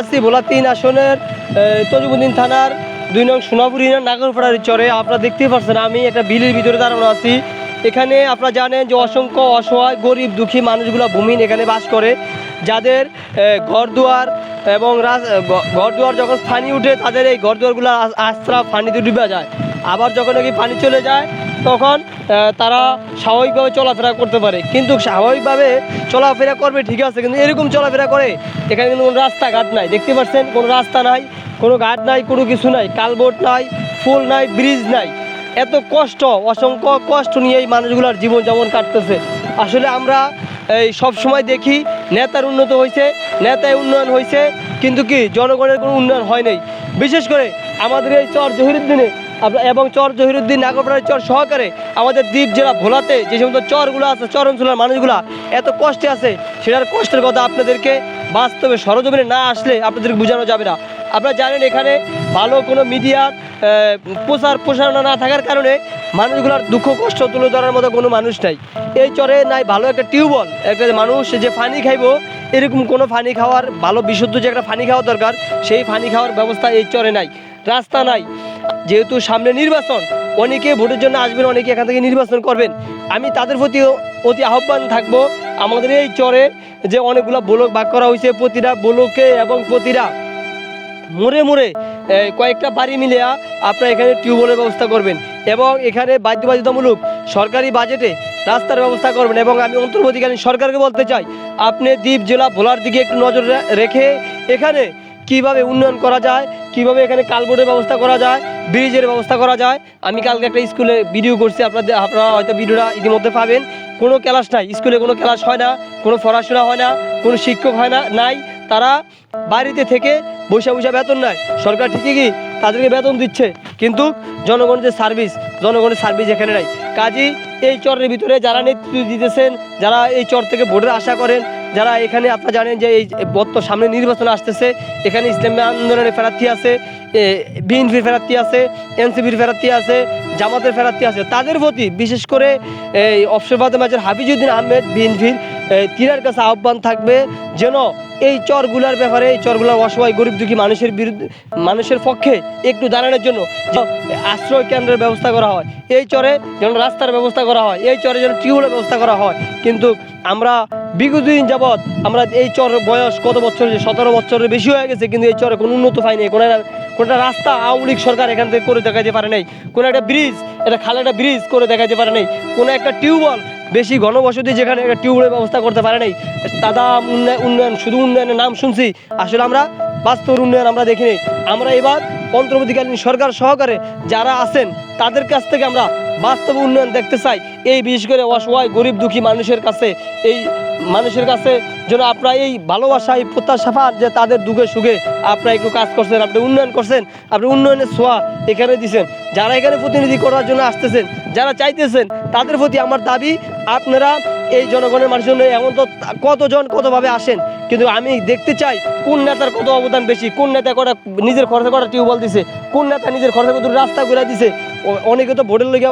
আছি ভোলা তিন আসনের তজুবুদ্দিন থানার দুই নং সোনাপুর নাগরপাড়ার চরে। আপনারা দেখতেই পাচ্ছেন আমি একটা বিলের ভিতরে দাঁড়ানো আছি। এখানে আপনারা জানেন যে অসংখ্য অসহায়, গরিব, দুঃখী মানুষগুলো ভূমিন এখানে বাস করে। যাদের ঘর দুয়ার এবং ঘর দুয়ার যখন পানি উঠে তাদের এই ঘর দুয়ারগুলো আস্ত্রা পানিতে ডুবে যায়। আবার যখন নাকি পানি চলে যায় তখন তারা স্বাভাবিকভাবে চলাফেরা করতে পারে। কিন্তু স্বাভাবিকভাবে চলাফেরা করবে ঠিক আছে, কিন্তু এরকম চলাফেরা করে, এখানে কিন্তু কোনো রাস্তাঘাট নাই। দেখতে পাচ্ছেন, কোনো রাস্তা নাই, কোনো ঘাট নাই, কোনো কিছু নাই, কালবোর্ড নাই, ফুল নাই, ব্রিজ নাই। এত কষ্ট, অসংখ্য কষ্ট নিয়ে এই মানুষগুলোর জীবনযাপন কাটতেছে। আসলে আমরা এই সব সময় দেখি, নেতার উন্নত হয়েছে, নেতায় উন্নয়ন হয়েছে, কিন্তু কি, জনগণের কোনো উন্নয়ন হয় নাই। বিশেষ করে আমাদের এই চর জহিরুদ্দিনে এবং চর জহিরুদ্দিন নাগরপাড়ার চর সহকারে আমাদের দ্বীপ জেলা ভোলাতে যে সমস্ত চরগুলো আছে, চর অঞ্চলের মানুষগুলা এত কষ্টে আছে, সেটার কষ্টের কথা আপনাদেরকে বাস্তবে সরজমিনে না আসলে আপনাদেরকে বোঝানো যাবে না। আপনারা জানেন এখানে ভালো কোনো মিডিয়ার প্রচার প্রসারণা না থাকার কারণে মানুষগুলোর দুঃখ, কষ্ট তুলে ধরার মতো কোনো মানুষ নাই। এই চরে নাই ভালো একটা টিউবওয়েল, একটা মানুষ যে পানি খাইবো, এরকম কোনো ফানি খাওয়ার, ভালো বিশুদ্ধ যে একটা ফানি খাওয়া দরকার, সেই ফানি খাওয়ার ব্যবস্থা এই চরে নাই। রাস্তা নাই। যেহেতু সামনে নির্বাচন, অনেকে ভোটের জন্য আসবেন, অনেকে এখান থেকে নির্বাচন করবেন। আমি তাদের প্রতি অতি আহ্বান থাকব, আমাদের এই চরে যে অনেকগুলো ব্লক ভাগ করা হয়েছে, প্রতিটা ব্লকে এবং প্রতিটা মোড়ে মোড়ে কয়েকটা বাড়ি মিলিয়া আপনারা এখানে টিউবওয়েলের ব্যবস্থা করবেন এবং এখানে বাধ্য বাধ্যতামূলক সরকারি বাজেটে রাস্তার ব্যবস্থা করবেন এবং আমি অন্তর্বর্তীকালীন সরকারকে বলতে চাই, আপনি দ্বীপ জেলা ভোলার দিকে একটু নজর রেখে এখানে কীভাবে উন্নয়ন করা যায় কীভাবে এখানে কালবোর্ডের ব্যবস্থা করা যায়, ব্রিজের ব্যবস্থা করা যায়, আমি কালকে একটা স্কুলে ভিডিও করছি, আপনাদের, আপনারা হয়তো ভিডিওটা ইতিমধ্যে পাবেন। কোনো ক্লাস নাই, স্কুলে কোনো ক্লাস হয় না, কোনো পড়াশোনা হয় না, কোনো শিক্ষক হয় না, নাই। তারা বাড়িতে থেকে বৈশা বৈশা বেতন নেয়। সরকার ঠিকই কি তাদেরকে বেতন দিচ্ছে, কিন্তু জনগণের যে সার্ভিস জনগণের সার্ভিস এখানে নাই। কাজী, এই চরের ভিতরে যারা নেতৃত্ব দিতেছেন, যারা এই চর থেকে ভোটের আশা করেন যারা এখানে আপনারা জানেন যে এই বর্ত সামনে নির্বাচন আসতেছে, এখানে ইসলামী আন্দোলনের ফেরার্থী আছে বিএনপির ফেরার্থী আছে, এনসিপির ফেরার্থী আছে, জামাতের ফেরার্থী আছে। তাদের প্রতি বিশেষ করে এই অবসরবাদ ম্যাচের হাফিজুদ্দিন আহমেদ বিএনপির তিনার কাছে আহ্বান থাকবে যেন এই চরগুলার ব্যাপারে, এই চরগুলার অসহায়, গরিব দুঃখী মানুষের বিরুদ্ধে, মানুষের পক্ষে একটু দাঁড়ানোর জন্য আশ্রয় কেন্দ্রের ব্যবস্থা করা হয়। এই চরে যেন রাস্তার ব্যবস্থা করা হয়, এই চরে যেন টিউবওয়েলের ব্যবস্থা করা হয়। কিন্তু আমরা বিগত দিন যাবৎ আমরা এই চর বয়স কত বছর? সতেরো বছরের বেশি হয়ে গেছে, কিন্তু এই চরে কোনো উন্নত পাইনি কোনো একটা কোনো একটা রাস্তা আওয়ামী লীগ সরকার এখান থেকে করে দেখাতে পারে নাই। কোনো একটা ব্রিজ এটা খালে, একটা ব্রিজ করে দেখাতে পারে নাই। কোনো একটা টিউবওয়েল বেশি ঘনবসতি যেখানে একটা টিউবওয়েলের ব্যবস্থা করতে পারে নাই। দাদা উন্নয়ন উন্নয়ন, শুধু উন্নয়নের নাম শুনছি। আসলে আমরা বাস্তব উন্নয়ন আমরা দেখিনি। আমরা এবার অন্তর্বর্তীকালীন সরকার সহকারে যারা আছেন, তাদের কাছ থেকে আমরা বাস্তব উন্নয়ন দেখতে চাই। এই বিশেষ করে অসহায়, গরিব, দুঃখী মানুষের কাছে, এই মানুষের কাছে যেন আপনার এই ভালোবাসা, এই প্রত্যাশা পান যে তাদের দুঃখে, সুখে আপনারা একটু কাজ করছেন, আপনি উন্নয়ন করছেন, আপনি উন্নয়নের ছোঁয়া এখানে দিছেন। যারা এখানে প্রতিনিধি করার জন্য আসতেছেন, যারা চাইতেছেন, তাদের প্রতি আমার দাবি, আপনারা এই জনগণের মানুষের জন্য এমন তো কতজন কতভাবে আসেন? কিন্তু আমি দেখতে চাই কোন নেতার কত অবদান বেশি, কোন নেতা কটা নিজের খরচা করা টিউবওয়েল দিছে, কোন নেতা নিজের খরচে কত রাস্তা করে দিছে। অনেকে তো ভোটের লেগে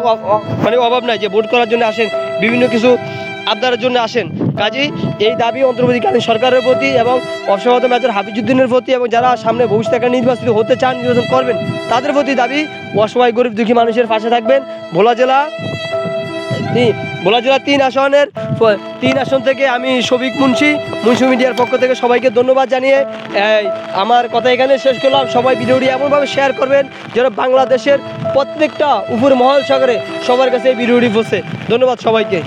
মানে অভাব নাই যে ভোট করার জন্য আসেন, বিভিন্ন কিছু আবদারের জন্য আসেন। কাজেই এই দাবি অন্তর্বর্তীকালীন সরকারের প্রতি এবং অসহত ম্যাচের হাফিজুদ্দিনের প্রতি এবং যারা সামনে ভবিষ্যতে নির্বাচিত হতে চান, নির্বাচন করবেন, তাদের প্রতি দাবি অসহায়, গরিব, দুঃখী মানুষের পাশে থাকবেন। ভোলা জেলা ভোলা জেলা তিন আসনের তিন আসন থেকে আমি শফিক মুন্সি মুন্সি মিডিয়ার পক্ষ থেকে সবাইকে ধন্যবাদ জানিয়ে আমার কথা এখানে শেষ করলাম। সবাই ভিডিওটি এমনভাবে শেয়ার করবেন যেন বাংলাদেশের প্রত্যেকটা উপর মহল সাগরে সবার কাছে এই ভিডিওটি বসে ধন্যবাদ সবাইকে।